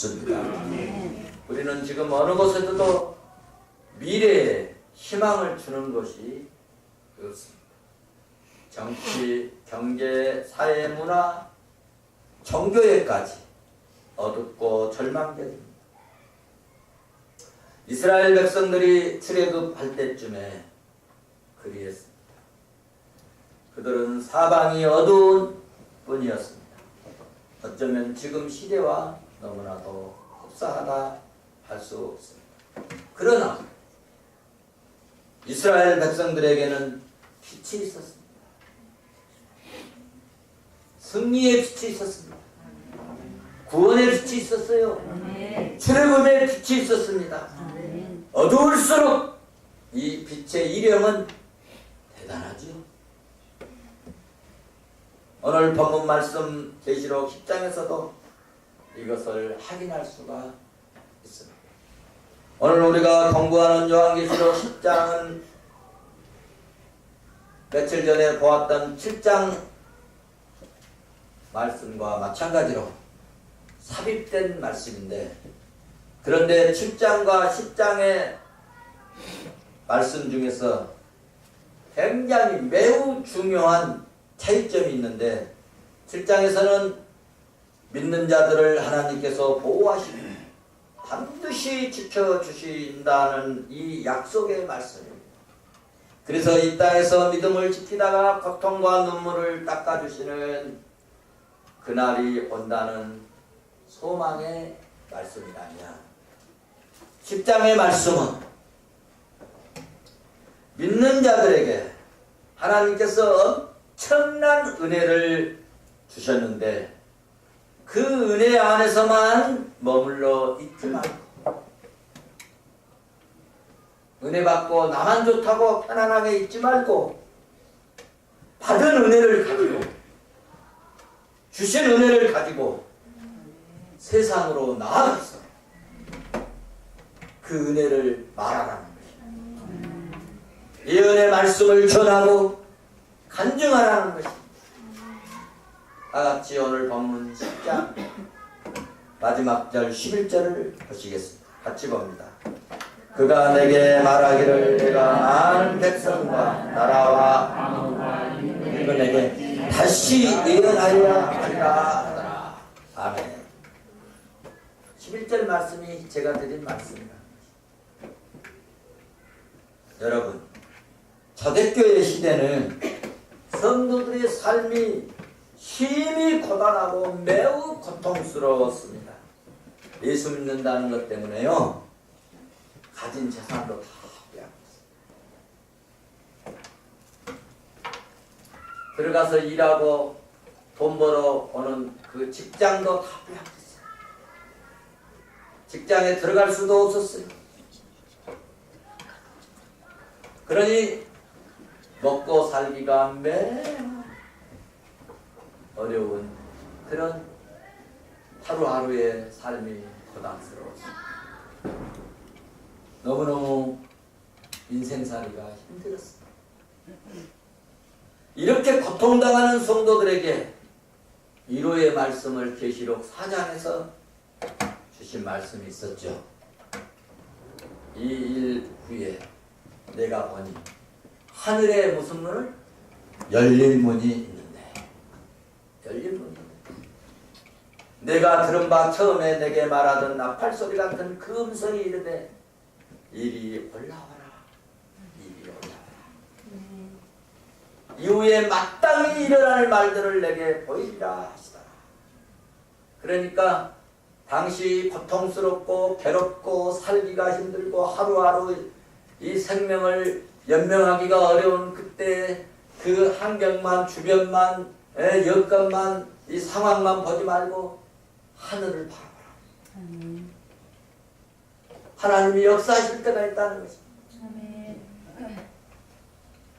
줄로 믿습니다. 우리는 지금 어느 곳에서도 미래에 희망을 주는 것이 없습니다. 정치, 경제, 사회, 문화, 종교에까지 어둡고 절망적입니다. 이스라엘 백성들이 출애굽할 때쯤에 그리했습니다. 그들은 사방이 어두운 뿐이었습니다. 어쩌면 지금 시대와 너무나도 흡사하다 할수 없습니다. 그러나 이스라엘 백성들에게는 빛이 있었습니다. 승리의 빛이 있었습니다. 구원의 빛이 있었어요. 출애굽의 빛이 있었습니다. 어두울수록 이 빛의 이령은 대단하지요. 오늘 본문 말씀 계시록 10장에서도 이것을 확인할 수가 있습니다. 오늘 우리가 공부하는 요한계시록 10장은 며칠 전에 보았던 7장 말씀과 마찬가지로 삽입된 말씀인데 그런데 7장과 10장의 말씀 중에서 굉장히 매우 중요한 차이점이 있는데 7장에서는 믿는 자들을 하나님께서 보호하시고 반드시 지켜주신다는 이 약속의 말씀입니다. 그래서 이 땅에서 믿음을 지키다가 고통과 눈물을 닦아주시는 그날이 온다는 소망의 말씀이라냐. 10장의 말씀은 믿는 자들에게 하나님께서 엄청난 은혜를 주셨는데 그 은혜 안에서만 머물러 있지 말고 은혜 받고 나만 좋다고 편안하게 있지 말고 받은 은혜를 가지고 주신 은혜를 가지고 세상으로 나아가서 그 은혜를 말하라는 것입니다. 이 은혜 말씀을 전하고 간증하라는. 다 같이 오늘 본문 10장 마지막 절 11절을 보시겠습니다. 같이 봅니다. 그가 내게 말하기를 내가 아는 백성과 나라와 내게 다시 하리라 하더라. 아멘. 11절 말씀이 제가 드린 말씀입니다. 여러분, 초대교회 시대는 성도들의 삶이 힘이 고단하고 매우 고통스러웠습니다. 예수 믿는다는 것 때문에요. 가진 재산도 다 빼앗겼어요. 들어가서 일하고 돈 벌어 오는 그 직장도 다 빼앗겼어요. 직장에 들어갈 수도 없었어요. 그러니 먹고 살기가 매우 어려운 그런 하루하루의 삶이 고단스러웠습니다. 너무너무 인생살이가 힘들었습니다. 이렇게 고통당하는 성도들에게 위로의 말씀을 계시록 4장에서 주신 말씀이 있었죠. 이 일 후에 내가 보니 하늘에 무슨 문을 열린 문이 열린 문이 있는데 내가 들은 바 처음에 내게 말하던 나팔 소리 같은 그 음성이 이르되 이리 올라와라. 이리 올라와라. 이후에 마땅히 일어날 말들을 내게 보이리라 하시더라. 그러니까 당시 고통스럽고 괴롭고 살기가 힘들고 하루하루 이 생명을 연명하기가 어려운 그때 그 환경만 주변만 에, 여건만 이 상황만 보지 말고 하늘을 바라보라. 하나님이 역사하실 때가 있다는 것입니다.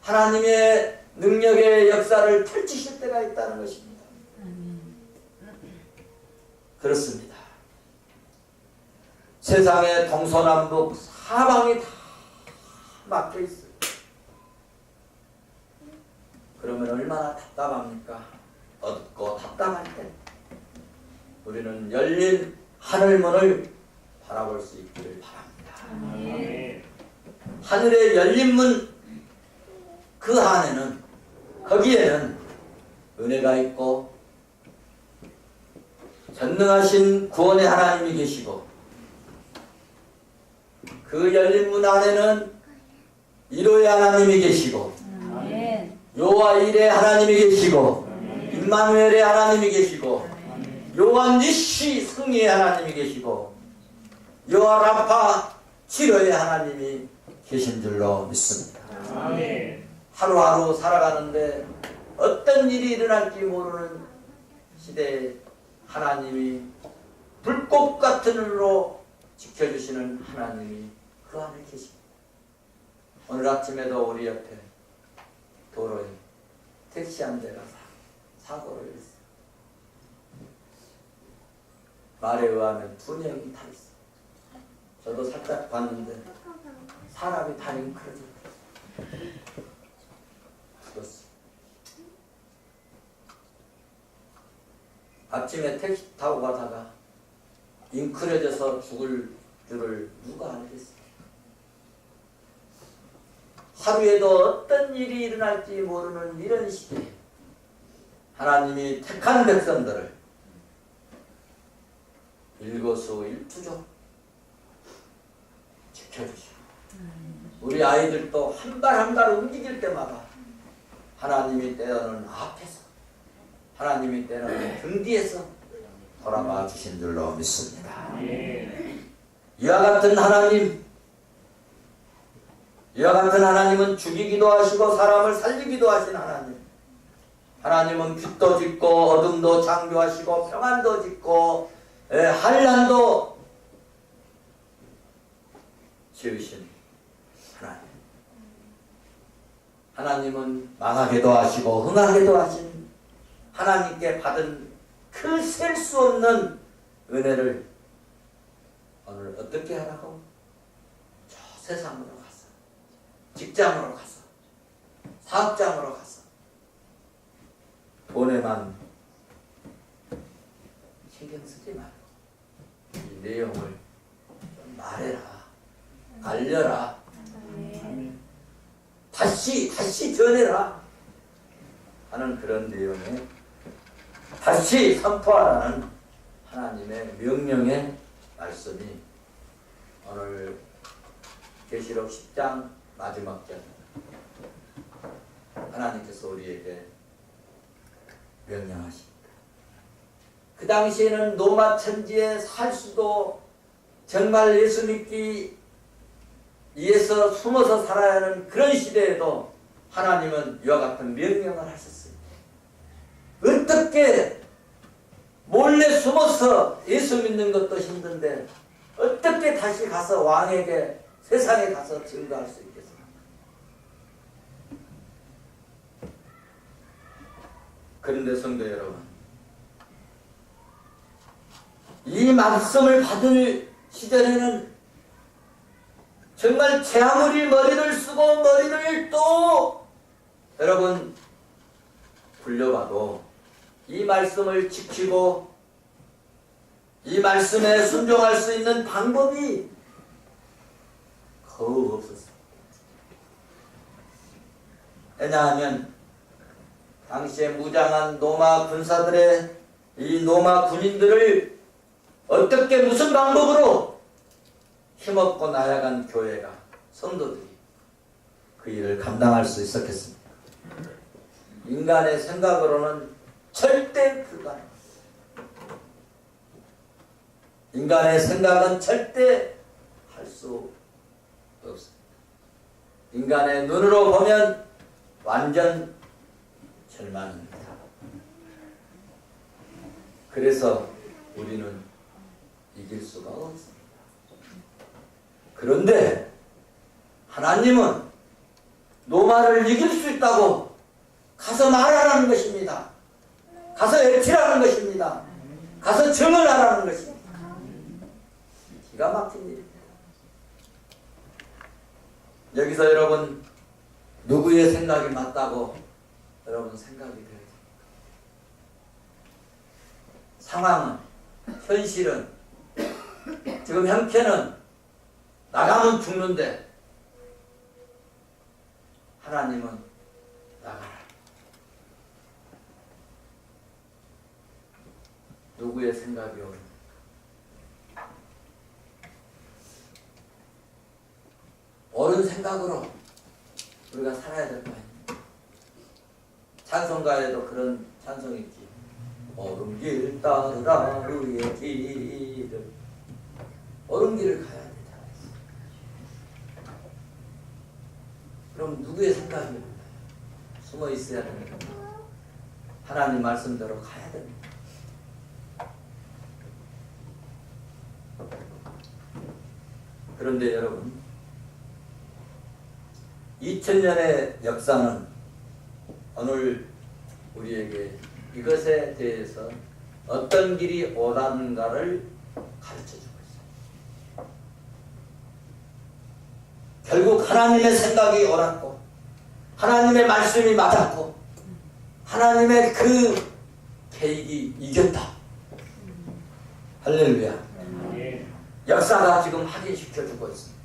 하나님의 능력의 역사를 펼치실 때가 있다는 것입니다. 그렇습니다. 세상의 동서남북 사방이 다 막혀 있어요. 그러면 얼마나 답답합니까? 어둡고 답답할 때 우리는 열린 하늘문을 바라볼 수 있기를 바랍니다. 아멘. 하늘의 열린 문 그 안에는 거기에는 은혜가 있고 전능하신 구원의 하나님이 계시고 그 열린 문 안에는 이로의 하나님이 계시고. 요와 일의 하나님이 계시고 임마누엘의 하나님이 계시고 요한 니시 승리의 하나님이 계시고 요한 라파 치료의 하나님이 계신 줄로 믿습니다. 아멘. 하루하루 살아가는데 어떤 일이 일어날지 모르는 시대에 하나님이 불꽃 같은 눈으로 지켜주시는 하나님이 그 안에 계십니다. 오늘 아침에도 우리 옆에 도로에 택시 한 대가 사- 사고를 했어요. 말에 의하면 두 명이 타 있어요. 저도 살짝 봤는데 사람이 다리는 그러지 죽었어. 아침에 택시 타고 가다가 잉크려져서 죽을 줄을 누가 알겠어? 하루에도 어떤 일이 일어날지 모르는 이런 시대에 하나님이 택한 백성들을 일거수 일투족 지켜주시고 우리 아이들도 한 발 한 발 움직일 때마다 하나님이 때로는 앞에서 하나님이 때로는 등 뒤에서 돌아봐 주신 줄로 믿습니다. 아멘. 이와 같은 하나님 이와 같은 하나님은 죽이기도 하시고 사람을 살리기도 하신 하나님 하나님은 빛도 짓고 어둠도 창조하시고 평안도 짓고 예, 한란도 지으신 하나님 하나님은 망하게도 하시고 흥하게도 하신 하나님께 받은 그 셀 수 없는 은혜를 오늘 어떻게 하라고? 저 세상으로 직장으로 가서 사업장으로 가서. 돈에만 신경 쓰지 말고. 이 내용을 좀 말해라. 알려라. 다시 다시 전해라. 하는 그런 내용에 다시 선포하라는 하나님의 명령의 말씀이 오늘 계시록 10장 마지막 절 하나님께서 우리에게 명령하십니다. 그 당시에는 노마 천지에 살 수도 정말 예수 믿기 위해서 숨어서 살아야 하는 그런 시대에도 하나님은 이와 같은 명령을 하셨어요. 어떻게 몰래 숨어서 예수 믿는 것도 힘든데 어떻게 다시 가서 왕에게 세상에 가서 증거할 수 있겠습니까? 그런데 성도 여러분 이 말씀을 받을 시절에는 정말 제 아무리 머리를 쓰고 머리를 또 여러분 굴려봐도 이 말씀을 지키고 이 말씀에 순종할 수 있는 방법이 거의 없었습니다. 왜냐하면 당시에 무장한 노마 군사들의 이 노마 군인들을 어떻게 무슨 방법으로 힘없고 나약한 교회가 성도들이 그 일을 감당할 수 있었겠습니까? 인간의 생각으로는 절대 불가능. 인간의 생각은 절대 할 수 없습니다. 인간의 눈으로 보면 완전 절망입니다. 그래서 우리는 이길 수가 없습니다. 그런데 하나님은 노마를 이길 수 있다고 가서 말하라는 것입니다. 가서 외치라는 것입니다. 가서 증언하라는 것입니다. 기가 막힌 일입니다. 여기서 여러분 누구의 생각이 맞다고 여러분 생각이 돼요. 상황은 현실은 지금 형편은 나가면 죽는데 하나님은 나가라. 누구의 생각이 옳은 옳은 생각으로 우리가 살아야 될거 아닙니까? 찬송가에도 그런 찬송이 있지. 옳은 길 따르라 우리의 길을 옳은 길을 가야 되잖아요. 그럼 누구의 생각이? 숨어 있어야 됩니다. 하나님 말씀대로 가야 됩니다. 그런데 여러분 2000년의 역사는 오늘 우리에게 이것에 대해서 어떤 길이 옳았는가를 가르쳐 주고 있어요. 결국 하나님의 생각이 옳았고 하나님의 말씀이 맞았고 하나님의 그 계획이 이겼다. 할렐루야. 역사가 지금 확인시켜주고 있습니다.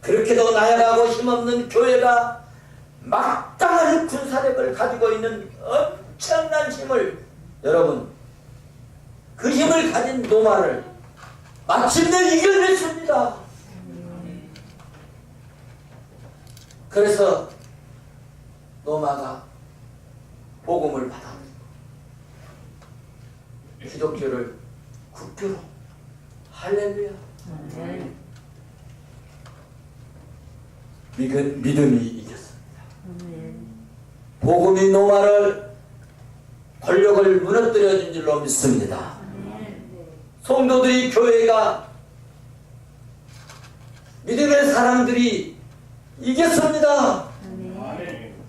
그렇게도 나약하고 힘없는 교회가 막강한 군사력을 가지고 있는 엄청난 힘을 여러분 그 힘을 가진 노마를 마침내 이겨냈습니다. 그래서 노마가 복음을 받아 기독교를 국교로 할렐루야 믿음, 믿음이 이겼습니다. 복음이 노마를 권력을 무너뜨려 준 줄로 믿습니다. 성도들이 교회가 믿음의 사람들이 이겼습니다.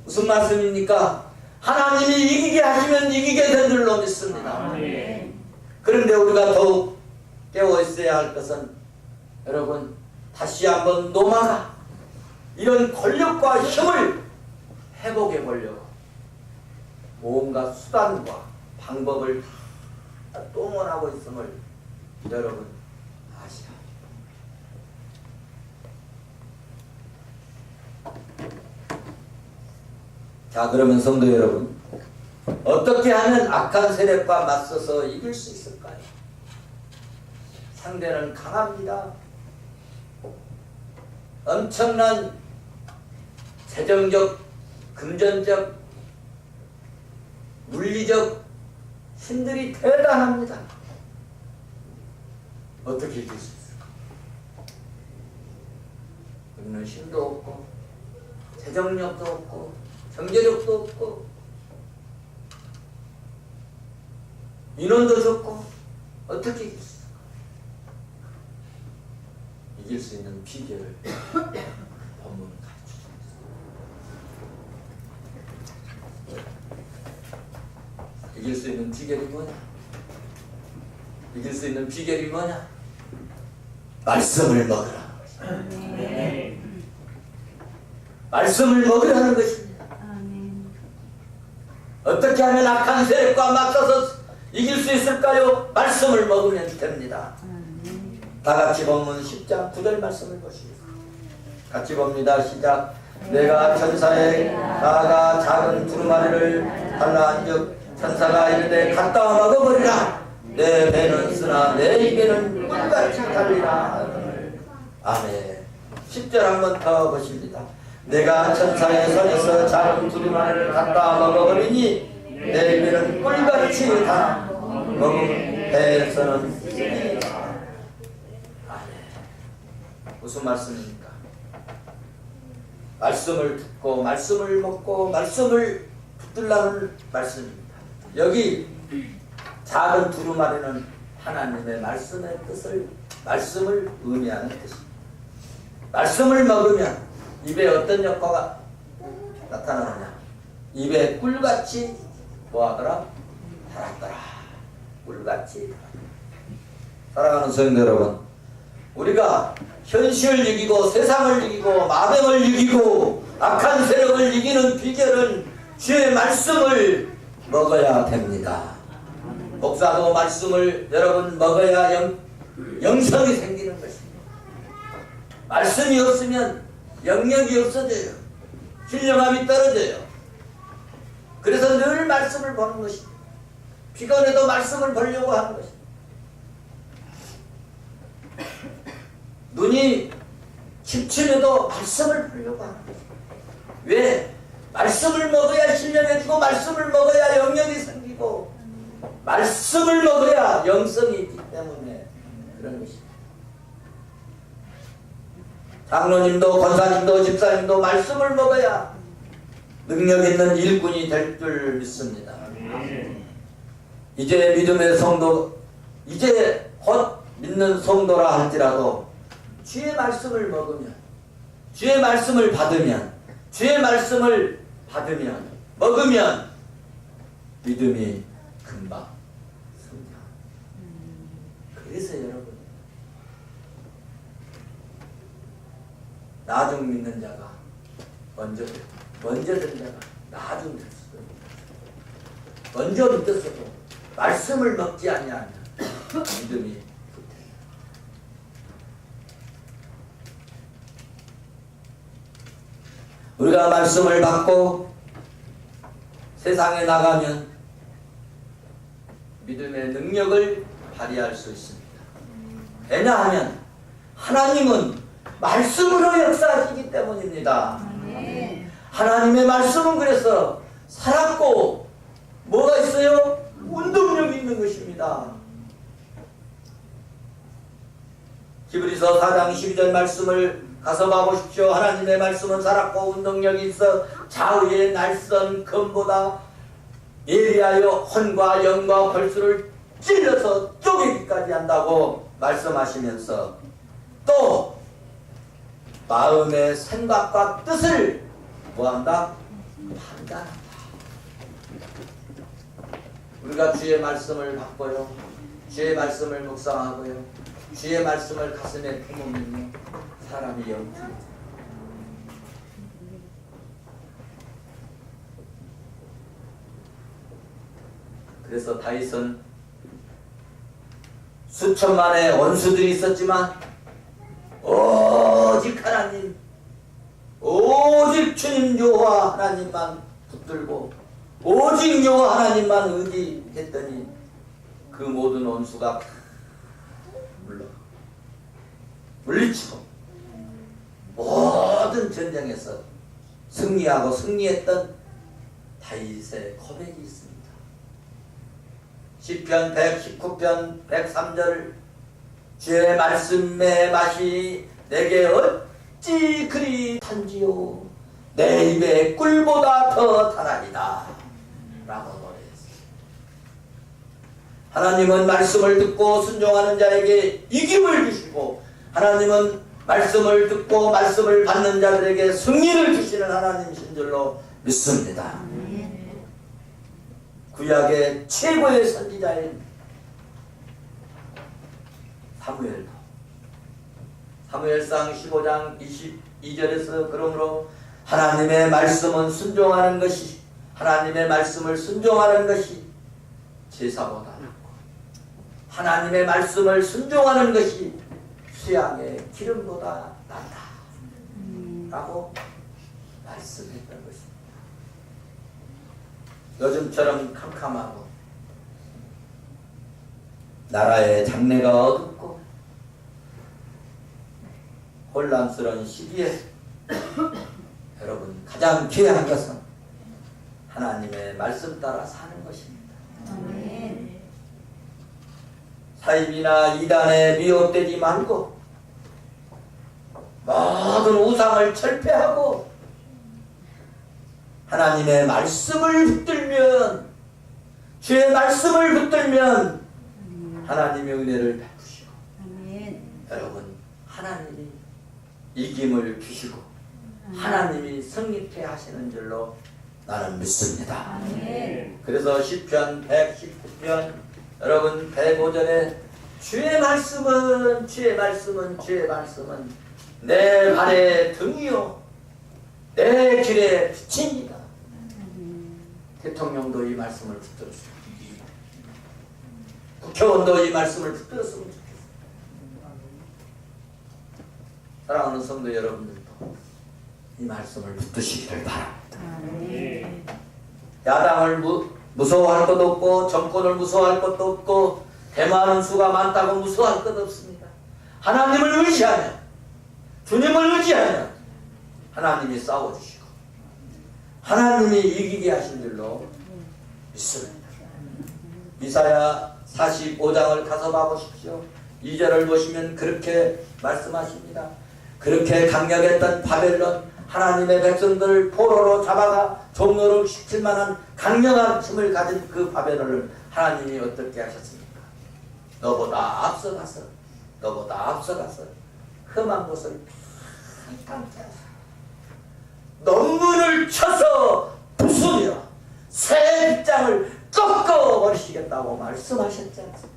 무슨 말씀입니까? 하나님이 이기게 하시면 이기게 된 줄로 믿습니다. 그런데 우리가 더욱 깨어 있어야 할 것은 여러분 다시 한번 노마가 이런 권력과 힘을 회복해 보려고 뭔가 수단과 방법을 다 동원하고 있음을 여러분 아시오. 자 그러면 성도 여러분 어떻게 하면 악한 세력과 맞서서 이길 수 있을까요? 상대는 강합니다. 엄청난 재정적, 금전적, 물리적 힘들이 대단합니다. 어떻게 이길 수 있을까? 우리는 힘도 없고, 재정력도 없고, 경제력도 없고, 인원도 적고, 어떻게 이길 수 있을까? 이길 수 있는 비결을 본문은 가르쳐 주고 있습니다. 이길 수 있는 비결이 뭐냐? 이길 수 있는 비결이 뭐냐? 말씀을 먹으라. 아멘. 말씀을 먹으라는 것입니다. 어떻게 하면 악한 세력과 맞서서 이길 수 있을까요? 말씀을 먹으면 됩니다. 다 같이 본문 10장 9절 말씀을 보시겠습니다. 같이 봅니다. 시작. 내가 천사의 나가 작은 두루마리를 달라한즉 천사가 이르되 갔다 와 먹어버리라. 내 배는 쓰나 내 입에는 꿀같이 달리라. 아멘. 10절 한번 더 보십니다. 내가 천사의 손에서 작은 두루마리를 갖다 먹어버리니 내 입에는 꿀같이 다 먹은 배에서는 쓰리라. 무슨 말씀입니까? 말씀을 듣고 말씀을 먹고 말씀을 붙들라는 말씀입니다. 여기 작은 두루마리는 하나님의 말씀의 뜻을 말씀을 의미하는 뜻입니다. 말씀을 먹으면 입에 어떤 효과가 나타나느냐? 입에 꿀같이 뭐하더라? 달았더라. 꿀같이 사랑하는 성도 여러분, 우리가 현실을 이기고 세상을 이기고 마병을 이기고 악한 세력을 이기는 비결은 주의 말씀을 먹어야 됩니다. 목사도 말씀을 여러분 먹어야 영, 영성이 생기는 것입니다. 말씀이 없으면 영역이 없어져요. 신령함이 떨어져요. 그래서 늘 말씀을 보는 것입니다. 피곤해도 말씀을 보려고 하는 것입니다. 눈이 침침해도 말씀을 보려고 하는 것입니다. 왜? 말씀을 먹어야 신령해지고 말씀을 먹어야 영역이 생기고 말씀을 먹어야 영성이 있기 때문에 그런 것입니다. 장로님도 권사님도 집사님도 말씀을 먹어야 능력 있는 일꾼이 될 줄 믿습니다. 이제 믿음의 성도, 이제 곧 믿는 성도라 할지라도 주의 말씀을 먹으면, 주의 말씀을 받으면, 주의 말씀을 받으면, 먹으면 믿음이 금방 성장. 그래서 여러분, 나중 믿는 자가 먼저, 먼저 된 자가 나중 있다. 먼저 믿었어도 말씀을 먹지 아니하면 믿음이. 우리가 말씀을 받고 세상에 나가면 믿음의 능력을 발휘할 수 있습니다. 왜냐하면 하나님은 말씀으로 역사하시기 때문입니다. 하나님의 말씀은 그래서 살았고 뭐가 있어요? 운동력이 있는 것입니다. 히브리서 4장 12절 말씀을 가서 봐보십시오. 하나님의 말씀은 살았고 운동력이 있어 좌우의 날선 검보다 예리하여 혼과 영과 벌수를 찔러서 쪼개기까지 한다고 말씀하시면서 또 마음의 생각과 뜻을 뭐한다? 판단한다. 우리가 주의 말씀을 받고요. 주의 말씀을 묵상하고요. 주의 말씀을 가슴에 품으면요. 사람이 영통해져요. 그래서 다윗은 수천만의 원수들이 있었지만 오직 하나님 오직 주님 여호와 하나님만 붙들고 오직 여호와 하나님만 의지했더니 그 모든 원수가 다 물러 물리치고 모든 전쟁에서 승리하고 승리했던 다윗의 고백이 있습니다. 시편 119편 103절 주의 말씀의 맛이 내게 어찌 그리 탄지요 내 입에 꿀보다 더 달하리다 라고. 하나님은 말씀을 듣고 순종하는 자에게 이김을 주시고 하나님은 말씀을 듣고 말씀을 받는 자들에게 승리를 주시는 하나님이신 줄로 믿습니다. 구약의 최고의 선지자인 사무엘도 사무엘상 15장 22절에서 그러므로 하나님의 말씀은 순종하는 것이 하나님의 말씀을 순종하는 것이 제사보다 하나님의 말씀을 순종하는 것이 수양의 기름보다 낫다 라고 말씀했던 것입니다. 요즘처럼 캄캄하고 나라의 장래가 어둡고 혼란스러운 시기에 여러분 가장 귀한 것은 하나님의 말씀 따라 사는 것입니다. 사입이나 이단에 미혹되지 말고 모든 우상을 철폐하고 하나님의 말씀을 붙들면 주의 말씀을 붙들면 하나님의 은혜를 베푸시고 여러분 하나님이 이김을 주시고 하나님이 성립해 하시는 줄로 나는 믿습니다. 아멘. 그래서 시편 119편 여러분 105절에 주의 말씀은 주의 말씀은 주의 말씀은 내 발의 등이요 내 길의 빛입니다. 대통령도 이 말씀을 붙들었습니다. 국회의원도 이 말씀을 붙들었으면 좋겠습니다. 사랑하는 성도 여러분들도 이 말씀을 붙드시기를 바랍니다. 야당을 무, 무서워할 것도 없고 정권을 무서워할 것도 없고 대마하는 수가 많다고 무서워할 것 없습니다. 하나님을 의지하면 주님을 의지하면 하나님이 싸워주시고 하나님이 이기게 하신 줄로 믿습니다. 이사야 45장을 가서 봐보십시오. 2절을 보시면 그렇게 말씀하십니다. 그렇게 강력했던 바벨론 하나님의 백성들을 포로로 잡아가 종로를 시킬 만한 강력한 힘을 가진 그 바벨론을 하나님이 어떻게 하셨습니까? 너보다 앞서가서 너보다 앞서가서 험한 곳을 하사 논문을 쳐서 부수며 새 빗장을 꺾어 버리시겠다고 말씀하셨지 않습니까?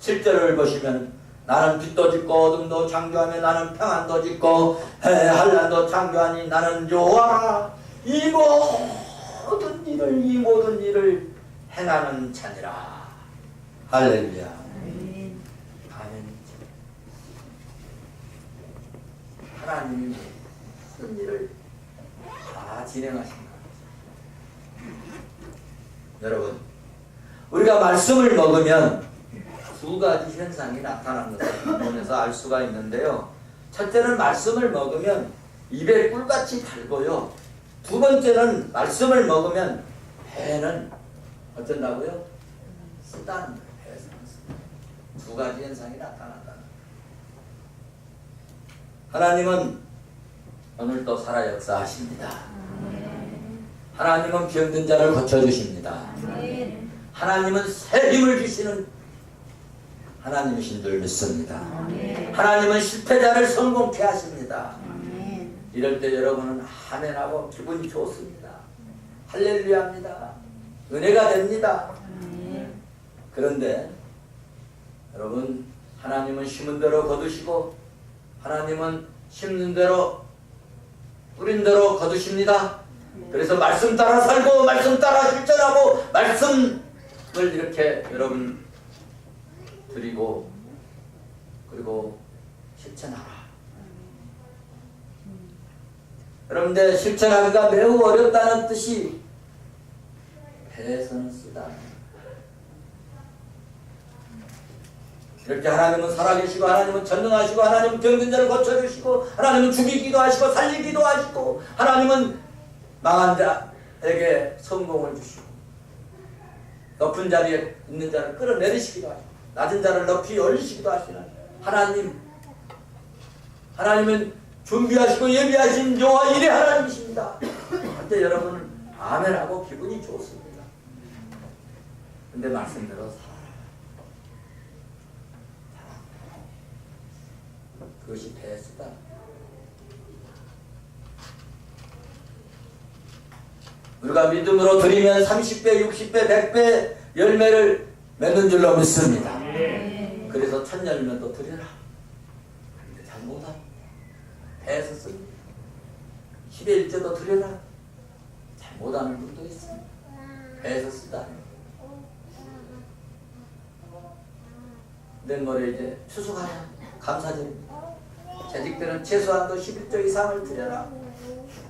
7절을 보시면 나는 빛도 짓고 어둠도 창조하며 나는 평안도 짓고 해 한란도 창조하니 나는 여호와라 이 모든 일을 이 모든 일을 행하는 자니라. 할렐루야 아멘. 아멘 하나님이 모든 일을 다 진행하신다 여러분 우리가 말씀을 먹으면 두 가지 현상이 나타나는 것을 본문에서 알 수가 있는데요. 첫째는 말씀을 먹으면 입에 꿀같이 달고요. 두 번째는 말씀을 먹으면 배는 어쩐다고요? 쓰다는 거예요. 두 가지 현상이 거예요. 하나님은 오늘도 살아 역사하십니다. 하나님은 병든 자를 고쳐주십니다. 하나님은 새 힘을 주시는 하나님이신 줄 믿습니다. 하나님은 실패자를 성공케 하십니다. 이럴 때 여러분은 아멘하고 기분이 좋습니다. 할렐루야입니다. 은혜가 됩니다. 그런데 여러분 하나님은 심은 대로 거두시고 하나님은 심는 대로 뿌린 대로 거두십니다. 그래서 말씀 따라 살고 말씀 따라 실천하고 말씀을 이렇게 여러분 드리고 그리고 실천하라. 여러분들 실천하기가 매우 어렵다는 뜻이 배에서는 쓰다. 이렇게 하나님은 살아계시고 하나님은 전능하시고 하나님은 병든 자를 고쳐주시고 하나님은 죽이기도 하시고 살리기도 하시고 하나님은 망한 자에게 성공을 주시고 높은 자리에 있는 자를 끌어내리시기도 하시고 낮은 자를 높이 올리시기도 하시는 하나님 하나님은 준비하시고 예비하신 여호와 일의 하나님이십니다. 그때 여러분은 아멘하고 기분이 좋습니다. 근데 말씀대로 살아. 그것이 배수다. 우리가 믿음으로 드리면 30배, 60배, 100배 열매를 맺는 줄로 믿습니다. 아멘. 그래서 첫 열매도 드려라. 근데 잘 못합니다. 배에서 씁니다. 10의 1조도 드려라. 잘 못하는 분도 있습니다. 배에서 쓰다. 내모레 이제 추수하라. 감사드립니다. 재직들은 최소한도 11조 이상을 드려라.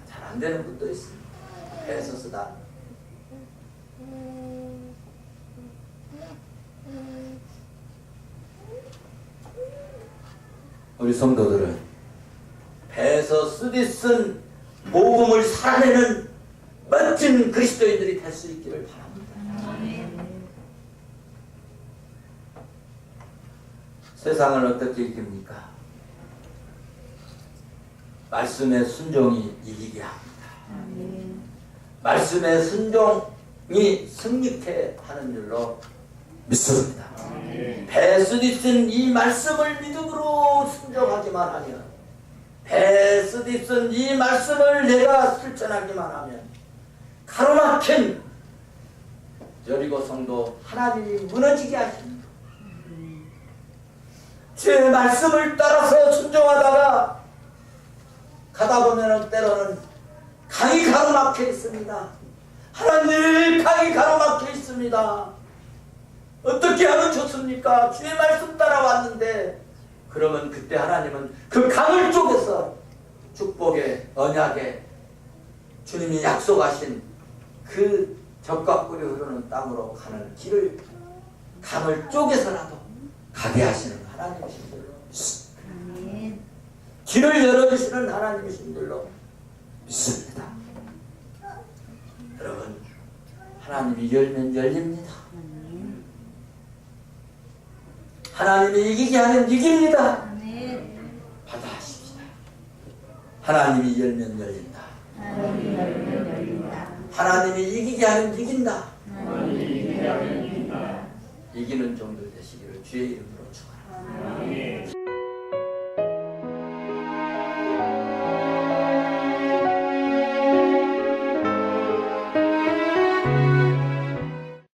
잘 안 되는 분도 있습니다. 배에서 쓰다. 우리 성도들은 배에서 쓰디 쓴 복음을 살아내는 멋진 그리스도인들이 될 수 있기를 바랍니다. 아멘. 세상을 어떻게 이깁니까? 말씀의 순종이 이기게 합니다. 아멘. 말씀의 순종이 승리케 하는 줄로 믿습니다. 배수디 쓴이 말씀을 믿음으로 순종하기만 하면 베스디슨 이 말씀을 내가 실천하기만 하면 가로막힌 여리고 성도 하나님이 무너지게 하십니다. 제 말씀을 따라서 순종하다가 가다 보면은 때로는 강이 가로막혀 있습니다. 하나님 강이 가로막혀 있습니다. 어떻게 하면 좋습니까? 주의 말씀 따라왔는데 그러면 그때 하나님은 그 강을 쪼개서 축복의 언약의 주님이 약속하신 그 적과 꿀이 흐르는 땅으로 가는 길을 강을 쪼개서라도 가게 하시는 하나님이신 줄로. 아멘. 길을 열어주시는 하나님이신 줄로 믿습니다. 여러분 하나님이 열면 열립니다. 아멘. 하나님이 이기게 하면 이깁니다. 아멘. 받아하십시다. 하나님이 열면 열린다. 하나님이 열면 열린다. 하나님이 이기게 하면 이긴다. 하나님이. 이기는 종들 되시기를 주의 이름으로